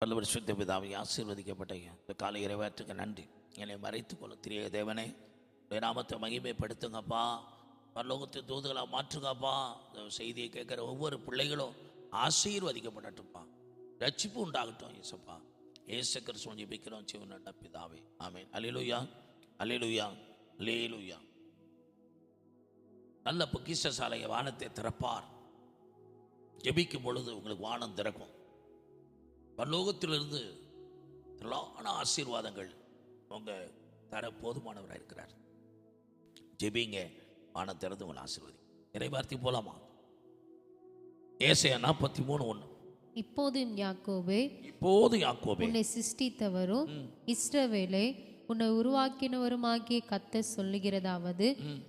வல்லவர் சுத்த பிதாவை ஆசீர்வதிக்கப்பட்ட இந்த காலை இறைவாற்றுக்கு நன்றி. என்னை மறைத்துக் கொள்ள திரிய தேவனே. உடைய நாமத்தை மகிமைப்படுத்துங்கப்பா. பரலோகத்தை தூதுகளாக மாற்றுங்கப்பா. இந்த செய்தியை கேட்குற ஒவ்வொரு பிள்ளைகளும் ஆசீர்வதிக்கப்படட்டும்ப்பா. ரட்சிப்பு உண்டாகட்டும் ஏசப்பா ஏசு கிறிஸ்துவன் ஜெபிக்கிறோம் சிவனண்ட பிதாவே. ஆமேன். அலிலுயா அலிலுயா லேலுயா நல்ல பொக்கிஷசாலையை வானத்தை திறப்பார். ஜெபிக்கும் பொழுது உங்களுக்கு வானம் திறக்கும். பரலோகத்திலிருந்து திரளான ஆசீர்வாதங்கள் உங்க தர போதுமானவராக இருக்கிறார். ஜெபிங்க வானம் திறந்து உங்களை ஆசீர்வதி இறைவார்த்தை போலாமா? ஏசையா நாற்பத்தி மூணு ஒன்று இப்போதும் யாக்கோபே இப்போது யாக்கோபே. உன்னை சிருஷ்டித்தவரும் இஸ்ரவேலே உன்னை உருவாக்கினவருமாகிய கத்த சொல்லுகிறதாவது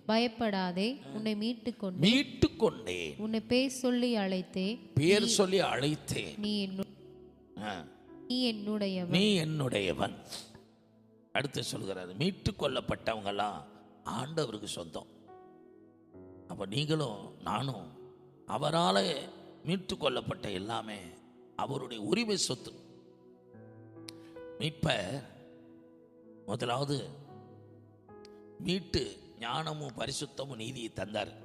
பயப்படாதே உன்னை மீட்டு கொண்டு மீட்டு கொண்டேன் உன்னை பேர் சொல்லி அழைத்தே பேர் சொல்லி அழைத்தேன். நீ நீ என்னுடையவன். நீ என்னுடையவன். அடுத்து சொல்கிறாரு மீட்டு கொள்ளப்பட்டவங்கெல்லாம் ஆண்டவருக்கு சொந்தம். அப்போ நீங்களும் நானும் அவரால் மீட்டு கொள்ளப்பட்ட எல்லாமே அவருடைய உரிமை சொத்து. மீட்ப முதலாவது மீட்டு ஞானமும் பரிசுத்தமும் நீதியை தந்தார்.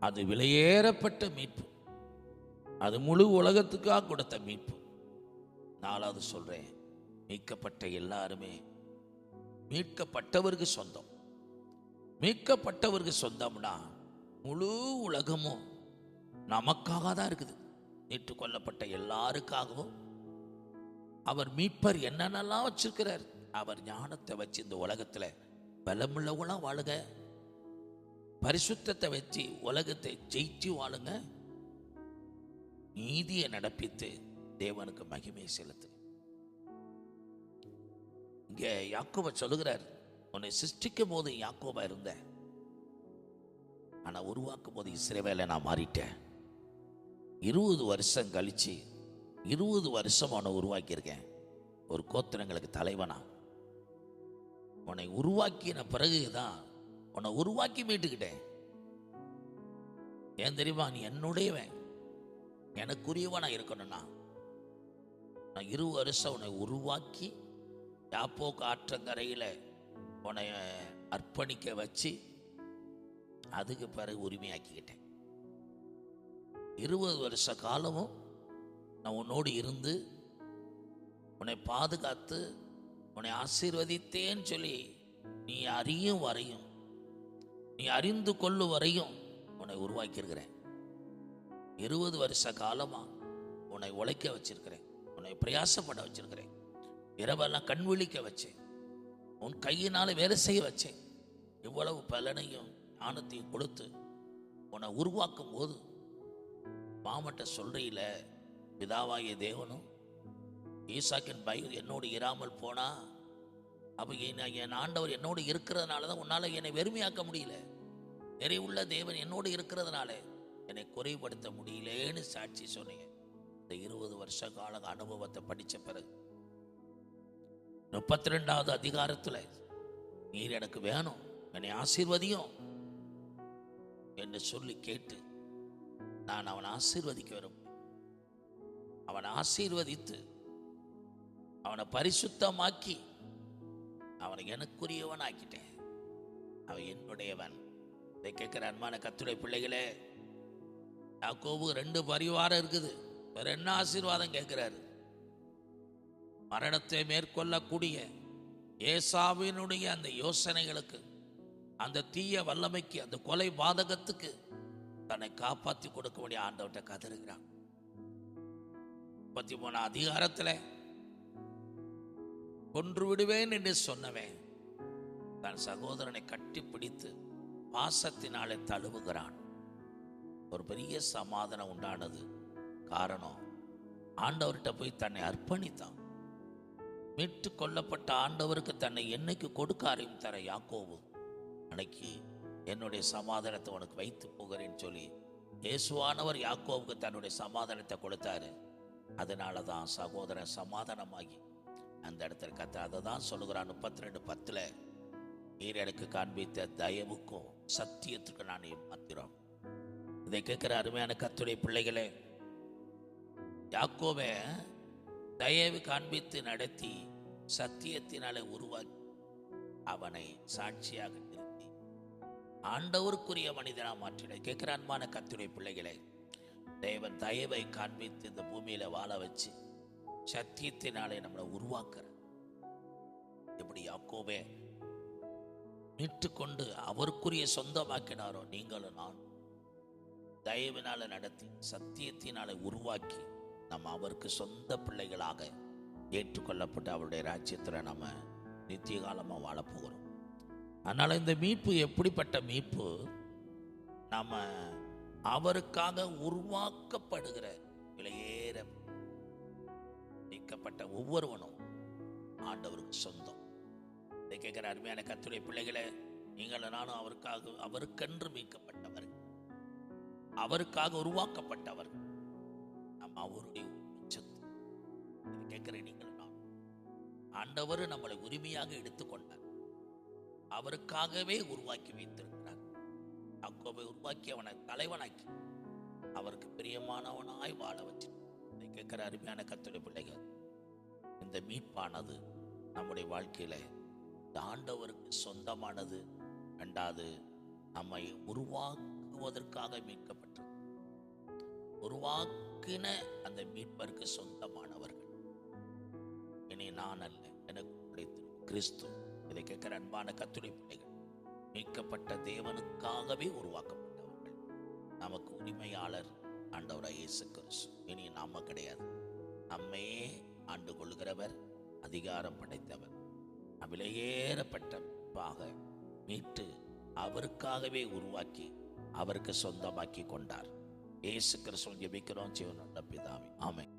அது விலையேறப்பட்ட மீட்பு. அது முழு உலகத்துக்காக கொடுத்த மீட்பு. நாலாவது சொல்றேன். மீட்கப்பட்ட எல்லாருமே மீட்கப்பட்டவருக்கு சொந்தம். மீட்கப்பட்டவருக்கு சொந்தம்னா முழு உலகமும் நமக்காக தான் இருக்குது. மீட்டு கொல்லப்பட்ட எல்லாருக்காகவும் அவர் மீட்பர் என்னென்னலாம் வச்சிருக்கிறார்? அவர் ஞானத்தை வச்சு இந்த உலகத்தில் பலமுள்ளவங்களாம் வாழுங்க. பரிசுத்தத்தை வச்சு உலகத்தை ஜெயிச்சு வாழுங்க. நீதியை நடப்பித்து தேவனுக்கு மகிமையை செலுத்து. இங்க யாக்கோப சொல்லுகிறார் உன்னை சிருஷ்டிக்கும் போது யாக்கோபா இருந்த ஆனா உருவாக்கும் போது இஸ்ரேவேல நான் மாறிட்டேன். இருபது வருஷம் கழிச்சு இருபது வருஷம் உன்னை உருவாக்கியிருக்கேன். ஒரு கோத்திரங்களுக்கு தலைவனா. உன்னை உருவாக்கின பிறகு தான் உன்னை உருவாக்கி மீட்டுக்கிட்டேன். ஏன் தெரியுமா? நீ என்னுடையவன். எனக்குரியவனா இருக்கணும்னா நான் இரு வருஷம் உன்னை உருவாக்கி யாப்போக்கு ஆற்றங்கரையில் உன்னை அர்ப்பணிக்க வச்சு அதுக்கு பிறகு உரிமையாக்கிக்கிட்டேன். இருபது வருஷ காலமும் நான் உன்னோடு இருந்து உன்னை பாதுகாத்து உன்னை ஆசீர்வதித்தேன்னு சொல்லி நீ அறியும் வரையும் நீ அறிந்து கொள்ளும் வரையும் உன்னை உருவாக்கியிருக்கிறேன். இருபது வருஷ காலமாக உன்னை உழைக்க வச்சிருக்கிறேன். உன்னை பிரயாசப்பட வச்சிருக்கிறேன். இரவெல்லாம் கண் விழிக்க வச்சேன். உன் கையினால வேலை செய்ய வச்சேன். இவ்வளவு பலனையும் ஞானத்தையும் கொடுத்து உன்னை உருவாக்கும் போது மாமட்ட சொல்றையில் பிதாவாகிய தேவனும் ஈசாக்கின் பயிர் என்னோடு இராமல் போனா அப்ப என் என் ஆண்டவர் என்னோடு இருக்கிறதுனால தான் உன்னால் என்னை வெறுமையாக்க முடியல. நிறைவுள்ள தேவன் என்னோடு இருக்கிறதுனால என்னை குறைபடுத்த முடியலேன்னு சாட்சி சொன்னீங்க. இந்த இருபது வருஷ கால அனுபவத்தை படிச்ச பிறகு முப்பத்தி ரெண்டாவது அதிகாரத்தில் நீர் எனக்கு வேணும் என்னை ஆசீர்வதியும் என்று சொல்லி கேட்டு நான் அவனை ஆசீர்வதிக்க வரும் அவனை ஆசீர்வதித்து அவனை பரிசுத்தமாக்கி அவனை எனக்குரியவன் ஆக்கிட்டேன் அவன் என்னுடையவன். இதை கேட்கிற அன்பான கத்துடைய பிள்ளைகளே யாக்கோபு ரெண்டு பரிவாரம் இருக்குது. வேற என்ன ஆசீர்வாதம் கேட்கிறாரு? மரணத்தை மேற்கொள்ளக்கூடிய ஏசாவினுடைய அந்த யோசனைகளுக்கு அந்த தீய வல்லமைக்கு அந்த கொலை பாதகத்துக்கு தன்னை காப்பாத்தி கொடுக்க வேண்டிய ஆண்டவர்கிட்ட கதறுகிறான். முப்பத்தி மூணு அதிகாரத்தில் கொன்று விடுவேன் என்று சொன்னவன் தன் சகோதரனை கட்டிப்பிடித்து பாசத்தினாலே தழுவுகிறான். ஒரு பெரிய சமாதானம் உண்டானது. காரணம். ஆண்டவர்கிட்ட போய் தன்னை அர்ப்பணித்தான். மீட்டு கொல்லப்பட்ட ஆண்டவருக்கு தன்னை என்னைக்கு கொடுக்க ஆரம்பித்தார யாக்கோவு அன்னைக்கு என்னுடைய சமாதானத்தை உனக்கு வைத்து போகிறேன்னு சொல்லி இயேசுவானவர் யாக்கோவுக்கு தன்னுடைய சமாதானத்தை கொடுத்தாரு. அதனால தான் சகோதரன் சமாதானமாகி அந்த இடத்துல கத்த அதை தான் சொல்லுகிறான் முப்பத்தி ரெண்டு பத்தில் நீர் எனக்கு காண்பித்த தயவுக்கும் சத்தியத்துக்கும் நான் மாத்திரம் இதை கேட்குற அருமையான கத்துடைய பிள்ளைகளே யாக்கோவை தயவு காண்பித்து நடத்தி சத்தியத்தினாலே உருவாக்கி அவனை சாட்சியாக நிறுத்தி. ஆண்டவருக்குரிய மனிதனாக மாற்றிட கேட்கிறான்மான கத்துடைய பிள்ளைகளை தேவன் தயவை காண்பித்து இந்த பூமியில வாழ வச்சு சத்தியத்தினாலே நம்மளை உருவாக்குற. எப்படி யாக்கோபே மீட்டுக்கொண்டு அவருக்குரிய சொந்தமாக்கினாரோ நீங்களும் நான் தயவினால நடத்தி சத்தியத்தினால உருவாக்கி நம்ம அவருக்கு சொந்த பிள்ளைகளாக ஏற்றுக்கொள்ளப்பட்டு அவருடைய ராஜ்யத்தில் நம்ம நித்திய காலமாக வாழப்போகிறோம். அதனால் இந்த மீட்பு எப்படிப்பட்ட மீட்பு? நம்ம அவருக்காக உருவாக்கப்படுகிற விலையேற நீக்கப்பட்ட ஒவ்வொருவனும் ஆண்டவருக்கு சொந்தம். இதை கேட்கிற அருமையான கத்துடைய பிள்ளைகளே நீங்கள் நானும் அவருக்காக அவருக்கென்று மீட்கப்பட்டவர். அவருக்காக உருவாக்கப்பட்டவர். அவருடைய உச்சத்தை. கேட்கிறேன் நீங்கள் நான் ஆண்டவர் நம்மளை உரிமையாக எடுத்துக்கொண்டார். அவருக்காகவே உருவாக்கி வைத்திருக்கிறார். அக்கோவை உருவாக்கி அவனை தலைவனாக்கி அவருக்கு பிரியமானவனாய் வாழ வச்சு கேட்கிற அருமையான கத்துடைய பிள்ளைகள் இந்த மீட்பானது நம்முடைய வாழ்க்கையில இந்த ஆண்டவருக்கு சொந்தமானது ரெண்டாவது நம்மை உருவாக்குவதற்காக மீட்கப்பட்டது. உருவாக்கின அந்த மீட்பருக்கு சொந்தமானவர்கள். இனி நான் அல்ல எனக்கு கிடைத்து கிறிஸ்து. இதை கேட்கிற அன்பான கத்துடைய பிள்ளைகள் மீட்கப்பட்ட தேவனுக்காகவே உருவாக்கப்பட்டவர்கள். நமக்கு உரிமையாளர் ஆண்டவராக இயேசு கிறிஸ்து. இனி நாம கிடையாது. நம்மையே ஆண்டு கொள்கிறவர் அதிகாரம் படைத்தவர் விலையேறப்பட்டவாக மீட்டு அவருக்காகவே உருவாக்கி அவருக்கு சொந்தமாக்கி கொண்டார். இயேசு கிறிஸ்துவன் ஜெபிக்கிறோம் ஜீவனுள்ள பிதாவே. ஆமென்.